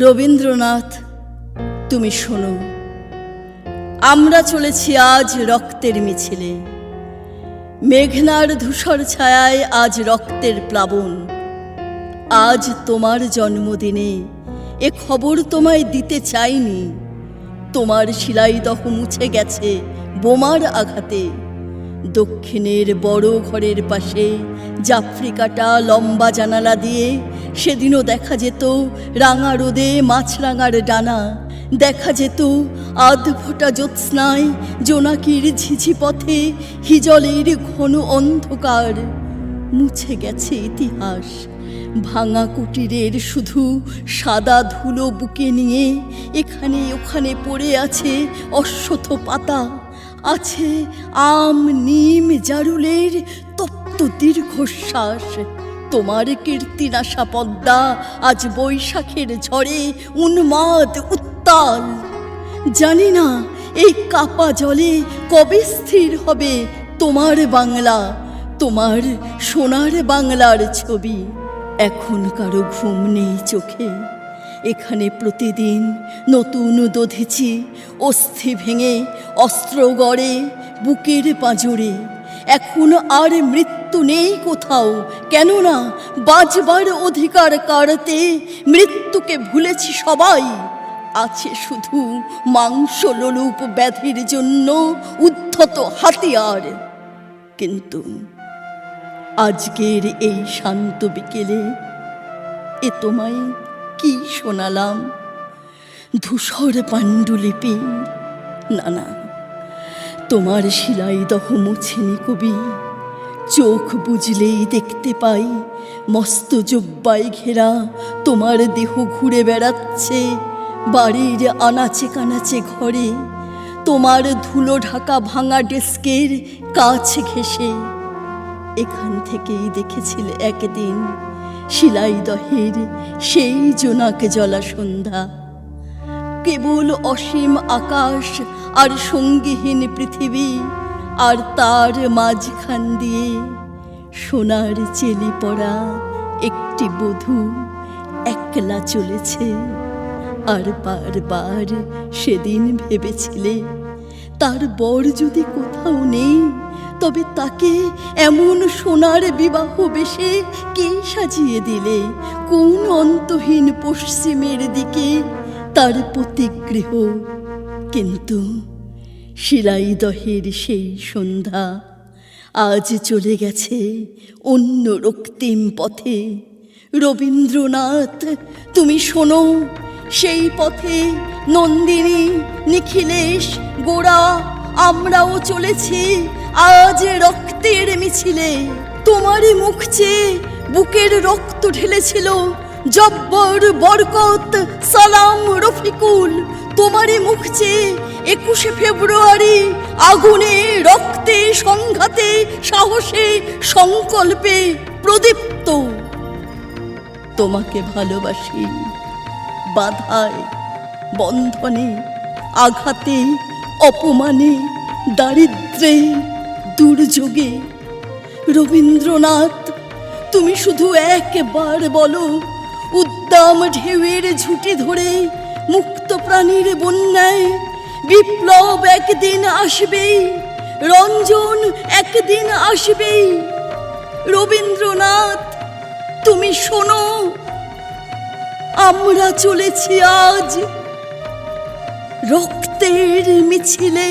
রবীন্দ্রনাথ, তুমি শোনো। আমরা চলেছি আজ রক্তের মিছিলে। মেঘনার ধূসর ছায়ায় আজ রক্তের প্লাবন। আজ তোমার জন্মদিনে এ খবর তোমায় দিতে চাইনি। তোমার শিলাইদহ মুছে গেছে বোমার আঘাতে। দক্ষিণের বড় ঘরের পাশে জাফ্রিকাটা লম্বা জানালা দিয়ে সেদিনও দেখা যেত রাঙা রোদে মাছরাঙার ডানা। দেখা যেত আধফোটা জ্যোৎস্নায় জোনাকির ঝিঝি পথে হিজলের ঘন অন্ধকার। মুছে গেছে ইতিহাস। ভাঙা কুটিরের শুধু সাদা ধুলো বুকে নিয়ে এখানে ওখানে পড়ে আছে অশ্বথ পাতা। আছে আম, নিম, জারুলের তপ্ত দীর্ঘশ্বাস। তোমার কীর্তিনাশা পদ্মা আজ বৈশাখের ঝড়ে উন্মাদ উত্তাল। জানি না এই কাপা জলে কবে স্থির হবে তোমার বাংলা, তোমার সোনার বাংলার ছবি। এখন কারও ঘুম নেই চোখে। এখানে প্রতিদিন নতুন দধেছি, অস্থি ভেঙে, অস্ত্র গড়ে, বুকের পাঁজরে। এখন আর মৃত্যু নেই কোথাও, কেননা বাজবার অধিকার কাড়তে মৃত্যুকে ভুলেছি সবাই। আছে শুধু মাংস লোলুপ ব্যাধির জন্য উদ্ধত হাতিয়ার। কিন্তু আজকের এই শান্ত বিকেলে এ তোমায় কি শোনালাম? ধূসর পাণ্ডুলিপি। না না, তোমার শিলাই দহ মুছেনি কবি। চোখ বুঝলেই দেখতে পাই, মস্ত জব্বাই ঘেরা তোমার দেহ ঘুরে বেড়াচ্ছে। বাড়ির আনাচে কানাচে ঘরে তোমার ধুলো ঢাকা ভাঙা ডেস্কের কাছ ঘেসে এখান থেকেই দেখেছিলে একদিন শিলাই দহের, সেই জোনাক জলা সন্ধ্যা। কেবল অসীম আকাশ আর সঙ্গীহীন পৃথিবী আর তার মাঝখান দিয়ে সোনার চেলি পড়া একটি বধূ একলা চলেছে। আর বারবার সেদিন ভেবেছিলে তার বর যদি কোথাও নেই তবে তাকে এমন সোনার বিবাহ বেশে কে সাজিয়ে দিলে? কোন অন্তহীন পশ্চিমের দিকে তার প্রতিগৃহ? কিন্তু শিলাইদহের সেই সন্ধ্যা আজ চলে গেছে অন্য রক্তিম পথে। রবীন্দ্রনাথ, তুমি শোনো, সেই পথে নন্দিনী, নিখিলেশ গোড়া আমরাও চলেছি আজ রক্তের মিছিলে তোমারই মুখ চেয়ে বুকের রক্ত ঢেলেছিল। জব্বর, বরকত, সালাম, রফিকুল, তোমারই মুখ চেয়ে একুশে ফেব্রুয়ারি আগুনে, রক্তে, সংঘাতে, সাহসে, সংকল্পে প্রদীপ্ত। তোমাকে ভালোবাসি, বাধায়, বন্ধনে, আঘাতে, অপমানে, দারিদ্রে। দুর্যোগে। রবীন্দ্রনাথ, তুমি শুধু একবার বলো, উদ্দাম ঢেউয়ের ঝুঁটি ধরে মুক্ত প্রাণীর বন্যায় বিপ্লব একদিন আসবেই, রঞ্জন একদিন আসবেই। রবীন্দ্রনাথ, তুমি শোনো, আমরা চলেছি আজ রক্তের মিছিলে।